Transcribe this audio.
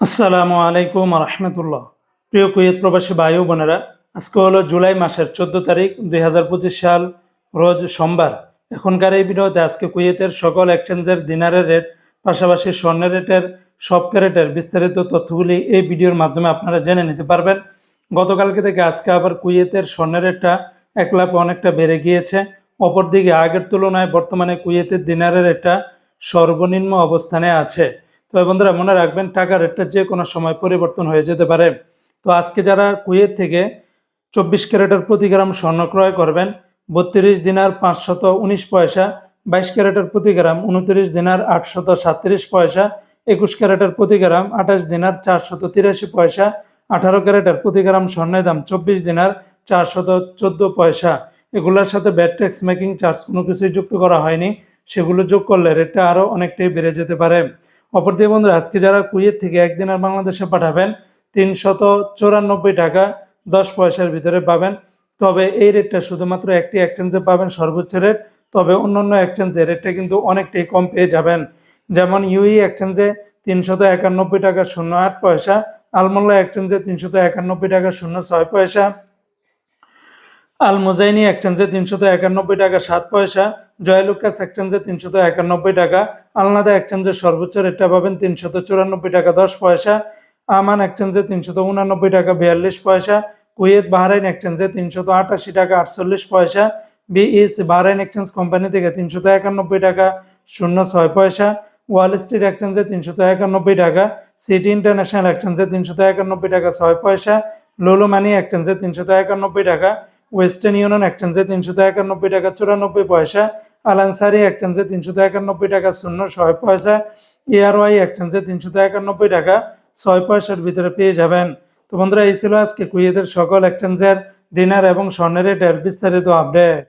আসসালামু আলাইকুম রহমতুল্লাহ প্রিয় কুয়েত প্রবাসী বায়ু বোনেরা, আজকে হলো জুলাই মাসের চোদ্দ তারিখ দুই হাজার পঁচিশ সাল, রোজ সোমবার। এখনকার এই ভিডিওতে আজকে কুয়েতের সকল এক্সচেঞ্জের দিনারের রেট, পাশাপাশি স্বর্ণের রেটের সব ক্যারেটের বিস্তারিত তথ্যগুলি এই ভিডিওর মাধ্যমে আপনারা জেনে নিতে পারবেন। গতকালকে থেকে আজকে আবার কুয়েতের স্বর্ণের রেটটা এক লাখ অনেকটা বেড়ে গিয়েছে। অপরদিকে আগের তুলনায় বর্তমানে কুয়েতের দিনারের রেটটা সর্বনিম্ন অবস্থানে আছে। তো বন্ধুরা মনে রাখবেন টাকা রেটটা যে কোনো সময় পরিবর্তন হয়ে যেতে পারে। তো আজকে যারা কুয়েত থেকে চব্বিশ ক্যারেটের প্রতি গ্রাম স্বর্ণ ক্রয় করবেন, বত্রিশ দিনার পাঁচশত উনিশ পয়সা, বাইশ ক্যারেটের প্রতি গ্রাম উনত্রিশ দিনার আটশত সাতত্রিশ পয়সা, একুশ ক্যারেটের প্রতি গ্রাম আঠাশ দিনার চারশত তিরাশি পয়সা, আঠারো ক্যারেটের প্রতি গ্রাম স্বর্ণের দাম চব্বিশ দিনার চারশত চোদ্দ পয়সা। এগুলোর সাথে ব্যাট ট্যাক্স মেকিং চার্জ কোনো কিছুই যুক্ত করা হয়নি। সেগুলো যোগ করলে রেটটা আরও অনেকটাই বেড়ে যেতে পারে। অপরদিকে বন্ধুরা, আজকে যারা কুয়েত থেকে একদিন আর বাংলাদেশে পাঠাবেন, তিনশত চুরানব্বই টাকা দশ পয়সার ভিতরে পাবেন। তবে এই রেটটা শুধুমাত্র একটি এক্সচেঞ্জে পাবেন, সর্বোচ্চ রেট তবে অন্যান্য এক্সচেঞ্জে রেটটা কিন্তু অনেকটাই কম পেয়ে যাবেন। যেমন ইউই এক্সচেঞ্জে তিনশত একানব্বই টাকা শূন্য আট পয়সা, আলমোল্লা এক্সচেঞ্জে তিনশত একানব্বই টাকা শূন্য ছয় পয়সা আল মোজাইনি এক্সচেঞ্জে তিনশত একানব্বই টাকা সাত পয়সা জয়লুকাস এক্সচেঞ্জে তিনশত একানব্বই টাকা, আলনাদা এক্সচেঞ্জের সর্বোচ্চ রেটটা পাবেন তিনশত চুরানব্বই টাকা দশ পয়সা, আমান এক্সচেঞ্জে তিনশত উনানব্বই টাকা বিয়াল্লিশ পয়সা, কুয়েত বাহরাইন এক্সচেঞ্জে তিনশত আটাশি টাকা আটচল্লিশ পয়সা, বিইস বাহরাইন এক্সচেঞ্জ কোম্পানি থেকে তিনশত একানব্বই টাকা শূন্য ছয় পয়সা, ওয়াল স্ট্রিট এক্সচেঞ্জে তিনশত একানব্বই টাকা, সিটি ইন্টারন্যাশনাল এক্সচেঞ্জে তিনশত একানব্বই টাকা ছয় পয়সা লোলো মানি এক্সচেঞ্জে তিনশত একানব্বই টাকা ওয়েস্টার্ন ইউনিয়ন একচেঞ্জে তিনশো একানব্বই টাকা, চুরানব্বই পয়সা আলানসারি একচেঞ্জে তিনশো একানব্বই টাকা, শূন্য ছয় পয়সা এআরওয়াই একচেঞ্জে তিনশো একানব্বই টাকা, ছয় পয়সার ভিতরে পেয়ে যাবেন। তো বন্ধুরা, এই ছিল আজকে কুয়েতের সকল একচেঞ্জের ডিনার এবং স্বর্ণের রেটের বিস্তারিত আপডেট